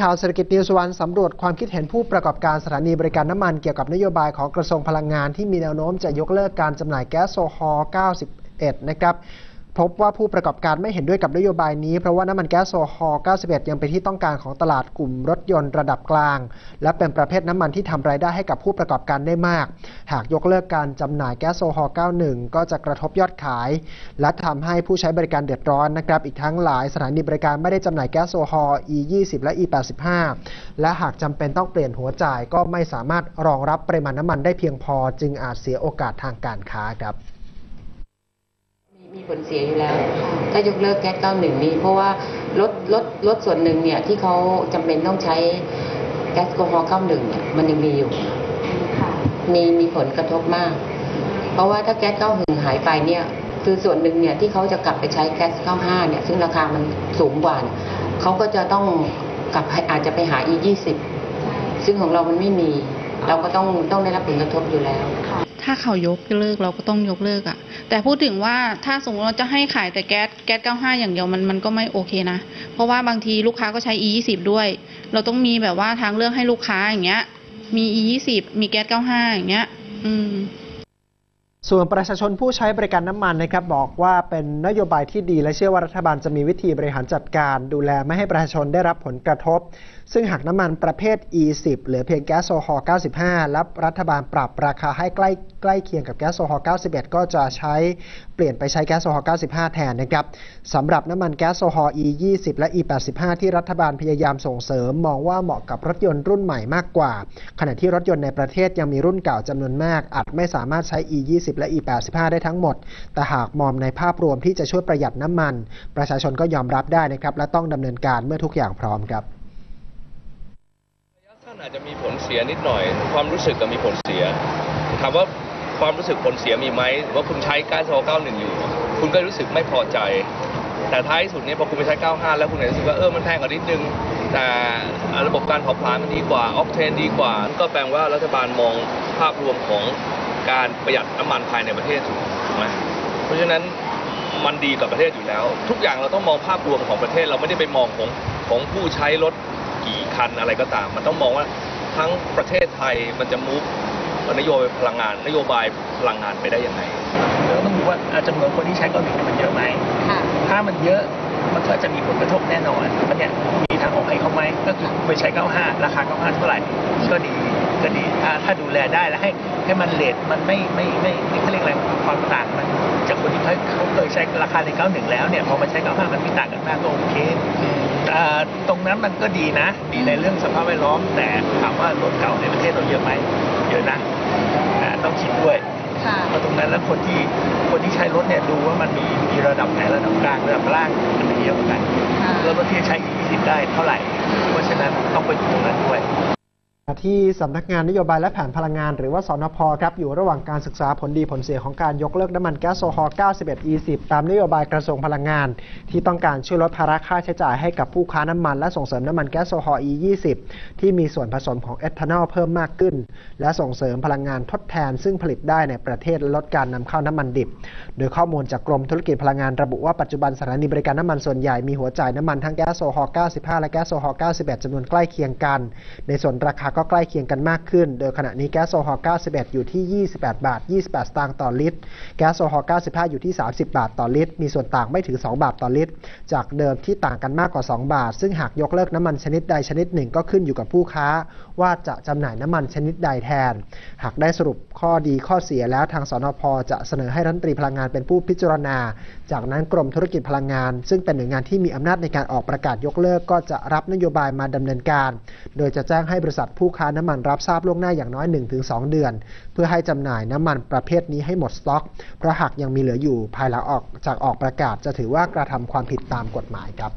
ข่าวเศรษฐกิจนิวส์วันสำรวจความคิดเห็นผู้ประกอบการสถานีบริการน้ำมันเกี่ยวกับนโยบายของกระทรวงพลังงานที่มีแนวโน้มจะยกเลิกการจำหน่ายแก๊สโซฮอล์91 นะครับ พบว่าผู้ประกอบการไม่เห็นด้วยกับนโยบายนี้ เพราะว่าน้ำมันแก๊สโซฮอล์91 ยังเป็นที่ต้องการของตลาดกลุ่มรถยนต์ระดับกลาง และเป็นประเภทน้ำมันที่ทำรายได้ให้กับผู้ประกอบการได้มาก หากยกเลิกการจำหน่ายแก๊สโซฮอล์91 ก็จะกระทบยอดขาย และทำให้ผู้ใช้บริการเดือดร้อนนะครับ อีกทั้งหลายสถานีบริการไม่ได้จำหน่ายแก๊สโซฮอล์ E20 และ E85 และหากจำเป็นต้องเปลี่ยนหัวจ่ายก็ไม่สามารถรองรับปริมาณน้ำมันได้เพียงพอ จึงอาจเสียโอกาสทางการค้าครับ มีมีผลเสียอยู่แล้ว ถ้ายกเลิกแก๊ส91นี้ เพราะว่ารถรถรถส่วนหนึ่งเนี่ยที่เขาจำเป็นต้องใช้แก๊สโซฮอล์91เนี่ยมันยังมีอยู่ มีมีผลกระทบมาก เพราะว่าถ้าแก๊ส91หายไปเนี่ยคือส่วนหนึ่งเนี่ยที่เขาจะกลับไปใช้แก๊ส95เนี่ยซึ่งราคามันสูงกว่าเนี่ยเขาก็จะต้องกลับไปอาจจะไปหา E20 ซึ่งของเรามันไม่มี เราก็ต้องต้องได้รับผลกระทบอยู่แล้ว ถ้าเขายกเลิกเราก็ต้องยกเลิกอะ่ะ แต่พูดถึงว่าถ้าสมมติเราจะให้ขายแต่แก๊สแก๊ส95อย่างเดียวมันมันก็ไม่โอเคนะ เพราะว่าบางทีลูกค้าก็ใช้ E20 ด้วย เราต้องมีแบบว่าทางเลือกให้ลูกค้าอย่างเงี้ย มี E20 มีแก๊ส95อย่างเงี้ย อืม ส่วนประชาชนผู้ใช้บริการน้ำมันนะครับบอกว่าเป็นนโยบายที่ดีและเชื่อว่ารัฐบาลจะมีวิธีบริหารจัดการ ดูแลไม่ให้ประชาชนได้รับผลกระทบ ซึ่งหากน้ำมันประเภท E10 เหลือเพียงแก๊สโซฮอล์95 และรัฐบาลปรับราคาให้ใกล้ใกล้เคียงกับแก๊สโซฮอล์91 ก็จะใช้เปลี่ยนไปใช้แก๊สโซฮอล์95 แทนนะครับสำหรับน้ำมันแก๊สโซฮอล์ E20 และ E85 ที่รัฐบาลพยายามส่งเสริม มองว่าเหมาะกับรถยนต์รุ่นใหม่มากกว่า ขณะที่รถยนต์ในประเทศยังมีรุ่นเก่าจำนวนมากอาจไม่สามารถใช้ E20 และ E85 ได้ทั้งหมด แต่หากมองในภาพรวมที่จะช่วยประหยัดน้ำมัน ประชาชนก็ยอมรับได้นะครับและต้องดำเนินการเมื่อทุกอย่างพร้อมครับระยะสั้นอาจจะมีผลเสียนิดหน่อย ความรู้สึกก็มีผลเสียถามว่าความรู้สึกผลเสียมีไหมว่าคุณใช้ก๊าซโซ91 อยู่ คุณก็รู้สึกไม่พอใจ แต่ท้ายสุดเนี่ยพอคุณไปใช้ 95 แล้วคุณอาจจะรู้สึกว่าเออมันแพงกว่านิดนึง แต่ระบบการเผาผลาญมันดีกว่าออกเทนดีกว่า ก็แปลว่ารัฐบาลมองภาพรวมของ การประหยัดน้ำมันภายในประเทศถูกถูกไหมเพราะฉะนั้นมันดีกับประเทศอยู่แล้ว ทุกอย่างเราต้องมองภาพรวมของประเทศเราไม่ได้ไปมองของของผู้ใช้รถกี่คันอะไรก็ตาม มันต้องมองว่าทั้งประเทศไทยมันจะมุกนโยบายพลังงาน นโยบายพลังงานไปได้ยังไงเดี๋ยวต้องดูว่าอ่าจำนวนคนที่ใช้ก้อนหินมันเยอะไหมค่ะถ้ามันเยอะมันก็จะมีผลกระทบแน่นอนมันเนี่ยมีทางออกให้เขาไหมก็คือไปใช้ 95 ราคา 95 เท่าไหร่ก็ดี ก็ดีถ้าถ้าดูแลได้แล้วให้ให้มันเลทมันไม่ไม่ไม่ไม่เขาเรียกอะไรความต่างมันจากคนที่เขาเขาเคยใช้ราคาใน91แล้วเนี่ยพอมาใช้95มันไม่ต่างกันมากก็โอเคอ่าตรงนั้นมันก็ดีนะ ดีในเรื่องสภาพแวดล้อม แต่ถามว่ารถเก่าในประเทศเราเยอะไหมเยอะนะอ่าต้องคิดด้วยค่ะเพราะตรงนั้นแล้วคนที่คนที่ใช้รถเนี่ยดูว่ามันมีมีระดับไหนระดับกลางระดับล่างมันมีเยอะเหมือนกันค่ะแล้วรถที่จะใช้ E20 ได้เท่าไหร่ เพราะฉะนั้นต้องไปดูตรงนั้นด้วย ที่สำนักงานนโยบายและแผนพลังงานหรือว่าสนพครับอยู่ระหว่างการศึกษาผลดีผลเสียของการยกเลิกน้ำมันแก๊สโซฮอล์91 E10 ตามนโยบายกระทรวงพลังงาน ที่ต้องการช่วยลดภาระค่าใช้จ่ายให้กับผู้ค้าน้ำมัน และส่งเสริมน้ำมันแก๊สโซฮอล์ E20 ที่มีส่วนผสมของเอทานอลเพิ่มมากขึ้น และส่งเสริมพลังงานทดแทน ซึ่งผลิตได้ในประเทศและลดการนำเข้าน้ำมันดิบ โดยข้อมูลจากกรมธุรกิจพลังงานระบุว่าปัจจุบันสถานีบริการน้ำมันส่วนใหญ่มีหัวจ่ายน้ำมันทั้งแก๊สโซฮอล์95 และแก๊สโซฮอล์91จำนวนใกล้เคียงกัน ในส่วนราคาก็ใกล้เคียงกันมากขึ้น โดยขณะนี้แก๊สโซฮอล์91 อยู่ที่ 28 บาท 28 สตางค์ต่อลิตร แก๊สโซฮอล์95 อยู่ที่ 30 บาทต่อลิตร มีส่วนต่างไม่ถึง 2 บาทต่อลิตร จากเดิมที่ต่างกันมากกว่า 2 บาท ซึ่งหากยกเลิกน้ำมันชนิดใดชนิดหนึ่งก็ขึ้นอยู่กับผู้ค้า ว่าจะจำหน่ายน้ำมันชนิดใดแทน หากได้สรุป ข้อดีข้อเสียแล้วทางสนพจะเสนอให้รัฐมนตรีพลังงานเป็นผู้พิจารณา จากนั้นกรมธุรกิจพลังงาน ซึ่งเป็นหน่วยงานที่มีอำนาจในการออกประกาศยกเลิก ก็จะรับนโยบายมาดำเนินการ โดยจะแจ้งให้บริษัทผู้ค้าน้ำมันรับทราบล่วงหน้าอย่างน้อย 1-2 เดือน เพื่อให้จำหน่ายน้ำมันประเภทนี้ให้หมดสต็อก เพราะหากยังมีเหลืออยู่ภายหลังออกจากออกประกาศจะถือว่ากระทำความผิดตามกฎหมายครับ